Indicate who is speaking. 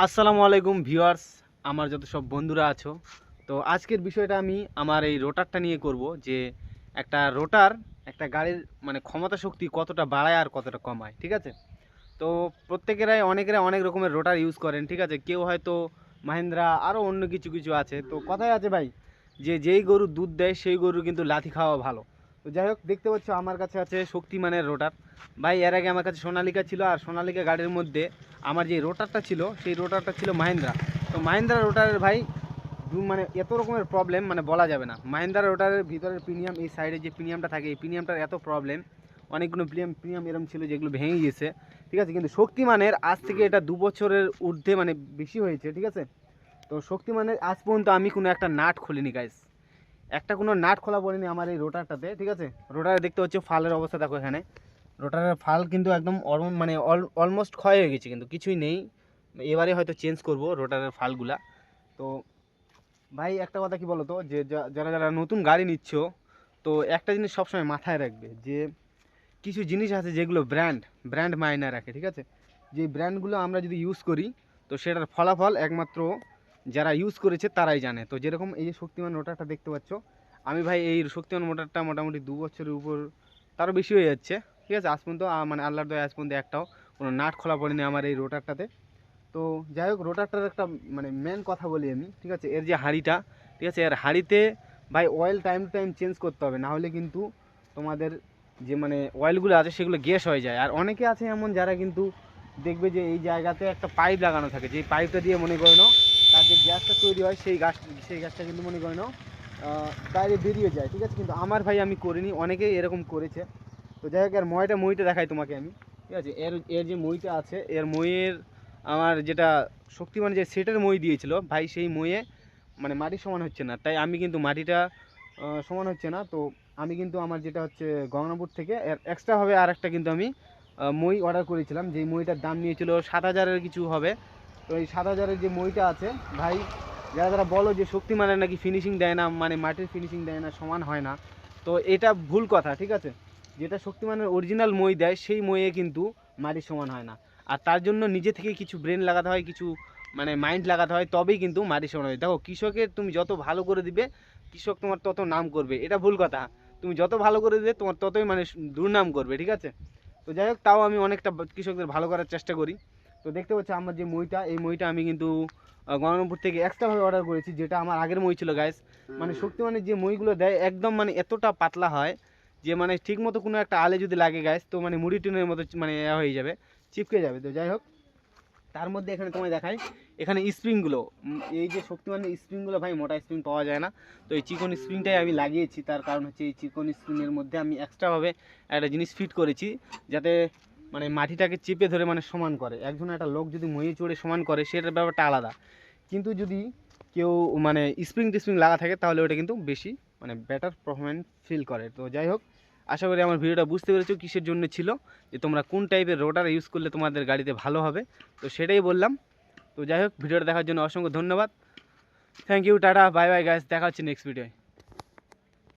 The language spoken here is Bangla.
Speaker 1: আসসালামু আলাইকুম ভিউয়ার্স, আমার যত সব বন্ধুরা আছো, তো আজকের বিষয়টা আমি আমার এই রোটারটা নিয়ে করব যে একটা রোটার, একটা গাড়ির মানে ক্ষমতা শক্তি কতটা বাড়ায় আর কতটা কমায়, ঠিক আছে? তো প্রত্যেকেরাই অনেকেরাই অনেক রকমের রোটার ইউজ করেন, ঠিক আছে? কেউ হয়তো মাহিন্দ্রা আরও অন্য কিছু কিছু আছে। তো কথাই আছে ভাই, যে যেই গরু দুধ দেয়, সেই গরু কিন্তু লাথি খাওয়া ভালো। তো যাই হোক, দেখতে পাচ্ছ আমার কাছে আছে শক্তিমানের রোটার। ভাই, এর আগে আমার কাছে সোনালিকা ছিল আর সোনালিকা গাড়ির মধ্যে আমার যে রোটারটা ছিল, সেই রোটারটা ছিল মাহিন্দ্রা। তো মাহিন্দ্রা রোটারের ভাই মানে এত রকমের প্রবলেম মানে বলা যাবে না। মাহিন্দ্রা রোটারের ভিতরের প্রিমিয়াম এই সাইডে যে প্রিমিয়ামটা থাকে, এই প্রিমিয়ামটার এত প্রবলেম অনেকগুলো প্রিমিয়াম প্রিমিয়াম এরম ছিল যেগুলো ভেঙে গিয়েছে ঠিক আছে? কিন্তু শক্তিমানের আজ থেকে এটা দু বছরের ঊর্ধ্বে মানে বেশি হয়েছে, ঠিক আছে? তো শক্তিমানের আজ পর্যন্ত আমি কোনো একটা নাট খুলিনি গাইস একটা কোনো নাট খোলা পড়েনি আমার এই রোটারটাতে ঠিক আছে? রোটারে দেখতে হচ্ছে ফালের অবস্থা, দেখো এখানে। রোটারের ফাল কিন্তু একদম মানে অলমোস্ট ক্ষয় হয়ে গেছে কিন্তু, কিছুই নেই। এবারে হয়তো চেঞ্জ করব রোটারের ফালগুলা। তো ভাই, একটা কথা কি বলো তো যে যারা যারা নতুন গাড়ি নিচ্ছ, তো একটা জিনিস সবসময় মাথায় রাখবে যে, কিছু জিনিস আছে যেগুলো ব্র্যান্ড ব্র্যান্ড মাইনে রাখে, ঠিক আছে? যে ব্র্যান্ডগুলো আমরা যদি ইউজ করি, তো সেটার ফলাফল একমাত্র যারা ইউজ করেছে তারাই জানে। তো যেরকম এই যে শক্তিমান রোটারটা দেখতে পাচ্ছ, আমি ভাই এই শক্তিমান মোটরটা মোটামুটি দু বছরের উপর, তারও বেশি হয়ে যাচ্ছে। ঠিক আছে, আজ পর্যন্ত মানে আল্লাহর দয়া, আজ পর্যন্ত একটাও। কোনো নাট খোলা পড়েনি আমার এই রোটারটাতে। তো যাই হোক, রোটারটার একটা মানে মেন কথা বলি আমি, ঠিক আছে? এর যে হাঁড়িটা, ঠিক আছে? এর হাঁড়িতে ভাই oil time to time change করতে হবে নাহলে কিন্তু তোমাদের যে মানে অয়েলগুলো আছে, সেগুলো গ্যাস হয়ে যায়। আর অনেকে আছে এমন যারা কিন্তু দেখবে যে, এই জায়গাতে একটা পাইপ লাগানো থাকে। যে পাইপটা দিয়ে মনে করে নাও, তার যে গ্যাসটা তৈরি হয়, সেই গাছ, সেই গ্যাসটা কিন্তু মনে করে নাও বাইরে বেরিয়ে যায়, ঠিক আছে? কিন্তু আমার ভাই আমি করিনি, অনেকেই এরকম করেছে। তো যাই হোক, এর মইটা মইটা দেখাই তোমাকে আমি। ঠিক আছে? এর এর যে মইটা আছে, এর মইয়ের আমার যেটা শক্তিমান যে সেটের মই দিয়েছিল, ভাই সেই মইয়ে মানে মাটি সমান হচ্ছে না। তাই আমি কিন্তু মাটিটা সমান হচ্ছে না। তো আমি কিন্তু আমার যেটা হচ্ছে গঙ্গাপুর থেকে, এর এক্সট্রাভাবে আর একটা কিন্তু আমি মই অর্ডার করেছিলাম। যেই মইটার দাম নিয়েছিল সাত হাজারের কিছু হবে। তো এই সাত হাজারের যে মইটা আছে, ভাই, যারা যারা বলো যে শক্তিমানের নাকি ফিনিশিং দেয় না মানে মাটির ফিনিশিং দেয় না, সমান হয় না। তো এটা ভুল কথা, ঠিক আছে? যেটা শক্তিমানের অরিজিনাল মই দেয় সেই মইয়ে কিন্তু মাটির সমান হয় না। আর তার জন্য নিজে থেকে কিছু ব্রেন লাগাতে হয় কিছু মানে মাইন্ড লাগাতে হয় তবেই কিন্তু মাটি সমান হয়। দেখো কৃষকের তুমি যত ভালো করে দিবে কৃষক তোমার তত নাম করবে। এটা ভুল কথা। তুমি যত ভালো করে দিবে তোমার ততই মানে দুর্নাম করবে ঠিক আছে? তো যাই হোক তাও আমি অনেকটা কৃষকদের ভালো করার চেষ্টা করি। তো দেখতে পাচ্ছি আমার যে মইটা এই মইটা আমি কিন্তু আহ, থেকে এক্সট্রাভাবে অর্ডার করেছি যেটা আমার আগের মই ছিল গাইস মানে শক্তিমানের যে মইগুলো দেয় একদম মানে এতটা পাতলা হয় যে মানে ঠিক মতো কোনো একটা আলে যদি লাগে গাইস তো মানে মুড়ি টুনের মতো মানে হয়ে যাবে, চিপকে যাবে। তো যাই হোক, তার মধ্যে এখানে তোমায় দেখাই, এখানে স্প্রিংগুলো এই যে শক্তিমানের স্প্রিংগুলো ভাই, মোটা স্প্রিং পাওয়া যায় না। তো এই চিকন স্প্রিংটাই আমি লাগিয়েছি, তার কারণ হচ্ছে এই চিকন স্প্রিংয়ের মধ্যে আমি এক্সট্রাভাবে একটা জিনিস ফিট করেছি, যাতে মানে মাটিটাকে চেপে ধরে মানে সমান করে। একজন একটা লোক যদি ময়ে চড়ে সমান করে, সেটার ব্যাপারটা আলাদা। কিন্তু যদি কেউ মানে স্প্রিং টিস্প্রিং লাগা থাকে, তাহলে ওটা কিন্তু বেশি মানে বেটার পারফরমেন্স ফিল করে। তো যাই হোক আশা করি আমার ভিডিওটা বুঝতে পেরেছ কিসের জন্য ছিল, যে তোমরা কোন টাইপের রোটার ইউজ করলে তোমাদের গাড়িতে ভালো হবে। তো সেটাই বললাম। তো যাই হোক, ভিডিওটা দেখার জন্য অসংখ্য ধন্যবাদ। Thank you tata bye bye guys দেখা হচ্ছে নেক্সট ভিডিওয়